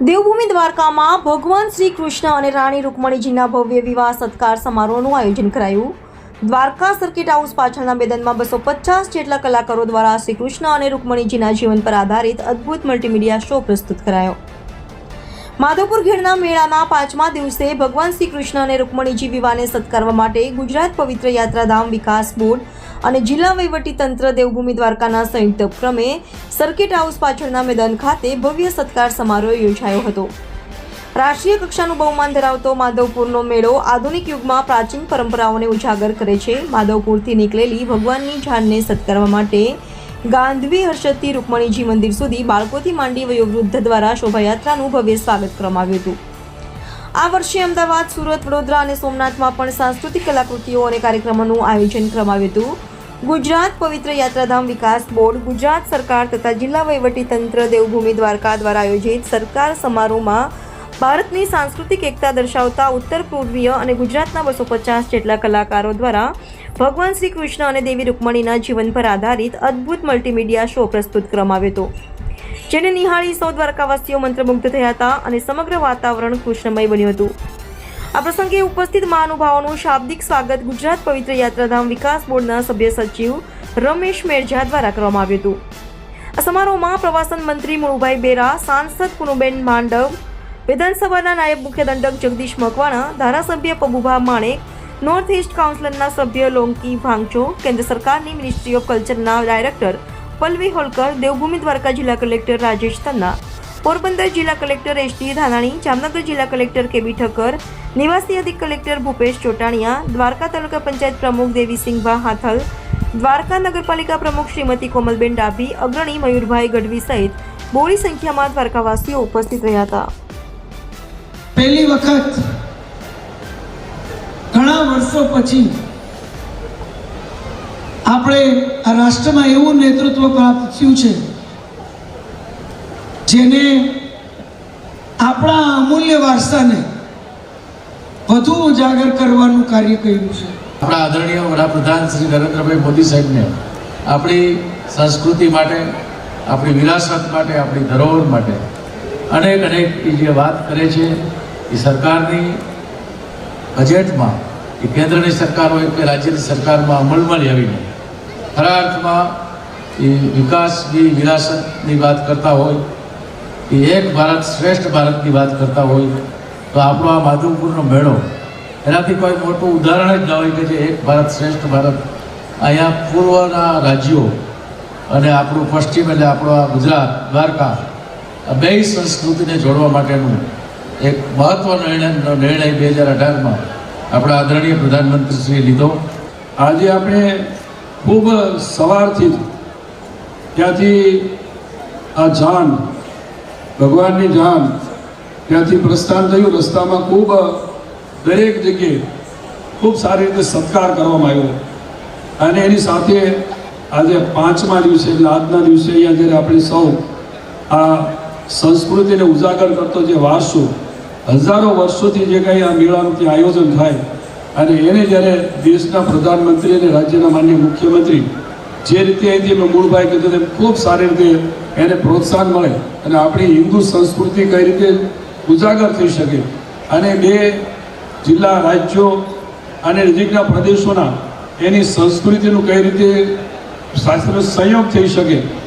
દેવભૂમિ દ્વારકામાં ભગવાન શ્રી કૃષ્ણ અને રાણી રૂકમણીજીના ભવ્ય વિવાહ સત્કાર સમારોહનું આયોજન કરાયું. દ્વારકા સર્કિટ હાઉસ પાછળના મેદાનમાં બસો પચાસ જેટલા કલાકારો દ્વારા શ્રી કૃષ્ણ અને રૂકમણીજીના જીવન પર આધારિત અદ્ભુત મલ્ટીમીડિયા શો પ્રસ્તુત કરાયો. માધવપુર ઘેરના મેળાના પાંચમા દિવસે ભગવાન શ્રી કૃષ્ણ અને રૂકમણીજી વિવાહને સત્કારવા માટે ગુજરાત પવિત્ર યાત્રાધામ વિકાસ બોર્ડ અને જિલ્લા તંત્ર દેવભૂમિ દ્વારકાના સંયુક્ત ઉપક્રમે સર્કિટ હાઉસ પાછળના મેદાન ખાતે ભવ્ય સત્કાર સમારોહ યોજાયો હતો. રાષ્ટ્રીય કક્ષાનું બહુમાન ધરાવતો માધવપુરનો મેળો આધુનિક યુગમાં પ્રાચીન પરંપરાઓને ઉજાગર કરે છે. માધવપુરથી નીકળેલી ભગવાનની જાનને સત્કારવા માટે ગાંધવી હર્ષદથી રૂકમણીજી મંદિર સુધી બાળકોથી માંડી વયોવૃદ્ધ દ્વારા શોભાયાત્રાનું ભવ્ય સ્વાગત કરવામાં આવ્યું હતું. આ વર્ષે અમદાવાદ, સુરત, વડોદરા અને સોમનાથમાં પણ સાંસ્કૃતિક કલાકૃતિઓ અને કાર્યક્રમોનું આયોજન કરવામાં હતું. ગુજરાત પવિત્ર યાત્રાધામ વિકાસ બોર્ડ, ગુજરાત સરકાર તથા જિલ્લા તંત્ર દેવભૂમિ દ્વારકા દ્વારા આયોજિત સરકાર સમારોહમાં ભારતની સાંસ્કૃતિક એકતા દર્શાવતા ઉત્તર પૂર્વીય અને ગુજરાતના બસો પચાસ જેટલા કલાકારો દ્વારા ભગવાન શ્રી કૃષ્ણ અને દેવી રૂકમણીના જીવન પર આધારિત અદ્ભુત મલ્ટીમીડિયા શો પ્રસ્તુત કરવામાં આવ્યો હતો. જેને નિહાળી સૌ દ્વારકાવાસીઓ મંત્રમુગ્ધ થયા હતા અને સમગ્ર વાતાવરણ કૃષ્ણમય બન્યું હતું. આ પ્રસંગે ઉપસ્થિત મહાનુભાવોનું શાબ્દિક સ્વાગત ગુજરાત પવિત્ર યાત્રાધામ વિકાસ બોર્ડના સભ્ય સચિવ રમેશ મેરજા દ્વારા કરવામાં આવ્યું હતું. આ સમારોહમાં પ્રવાસન મંત્રી મુળુભાઈ બેરા, સાંસદ પુનુબેન માંડવ, વિધાનસભાના નાયબ મુખ્ય દંડક જગદીશ મકવાણા, ધારાસભ્ય પબુભા માણેક, નોર્થ ઇસ્ટ કાઉન્સિલના સભ્ય લોંકી ભાંગચો, કેન્દ્ર સરકારની મિનિસ્ટ્રી ઓફ કલ્ચરના ડાયરેક્ટર પલ્લવી હોલકર દેવભૂમિ દ્વારકા જિલ્લા કલેક્ટર રાજેશ તન્ના પોરબંદર જિલ્લા collector S T Dhanani Jamnagar જિલ્લા કલેક્ટર કે બી ઠક્કર નિવાસી અધિક કલેક્ટર ભૂપેશ ચોટાણીયા દ્વારકા તાલુકા પંચાયત પ્રમુખ દેવીસિંહભા હાથલ દ્વારકા નગરપાલિકા પ્રમુખ શ્રીમતી કોમલબેન ડાભી અગ્રણી મયુરભાઈ ગઢવી સહિત બોડી સંખ્યામાં દ્વારકાવાસીઓ ઉપસ્થિત રહ્યા હતા. પહેલી વખત ઘણા વર્ષો પછી આપણે આ રાષ્ટ્રમાં એવું નેતૃત્વ પ્રાપ્ત થયું છે, જેને આપણા અમૂલ્ય વારસાને વધુ ઉજાગર કરવાનું કાર્ય કર્યું છે. આપણા આદરણીય વડાપ્રધાન શ્રી નરેન્દ્રભાઈ મોદી સાહેબને આપણી સંસ્કૃતિ માટે, આપણી વિરાસત માટે, આપણી ધરોહર માટે અનેક અનેક જે વાત કરે છે, એ સરકારની બજેટમાં એ કેન્દ્રની સરકાર હોય કે રાજ્યની સરકારમાં અમલમાં લાવીને ખરા અર્થમાં એ વિકાસની વિરાસતની વાત કરતા હોય, એ એક ભારત શ્રેષ્ઠ ભારતની વાત કરતા હોય, તો આપણો આ માધવપુરનો મેળો એનાથી કોઈ મોટું ઉદાહરણ જ ન હોય કે જે એક ભારત શ્રેષ્ઠ ભારત અહીંયા પૂર્વના રાજ્યો અને આપણું પશ્ચિમ એટલે આપણો આ ગુજરાત, દ્વારકા, આ બે સંસ્કૃતિને જોડવા માટેનું એક મહત્વનો નિર્ણય નિર્ણય બે હજાર અઢારમાં આપણા આદરણીય પ્રધાનમંત્રીશ્રીએ લીધો. આજે આપણે ખૂબ સવારથી ત્યાંથી આ જાન, ભગવાનની જાન ત્યાંથી પ્રસ્થાન થયું. રસ્તામાં ખૂબ, દરેક જગ્યાએ ખૂબ સારી રીતે સત્કાર કરવામાં આવ્યો. અને એની સાથે આજે પાંચમા દિવસે, એટલે આજના દિવસે અહીંયા જ્યારે આપણે સૌ આ સંસ્કૃતિને ઉજાગર કરતો જે વારસો, હજારો વર્ષોથી જે કંઈ આ મેળાનું ત્યાં આયોજન થાય અને એને જ્યારે દેશના પ્રધાનમંત્રી અને રાજ્યના માન્ય મુખ્યમંત્રી જે રીતે અહીંથી મેં મૂળભાઈ કીધું તેમ ખૂબ સારી રીતે એને પ્રોત્સાહન મળે અને આપણી હિન્દુ સંસ્કૃતિ કઈ રીતે ઉજાગર થઈ શકે અને બે જિલ્લા રાજ્યો અને નજીકના પ્રદેશોના એની સંસ્કૃતિનું કઈ રીતે શાસ્ત્ર સંયોગ થઈ શકે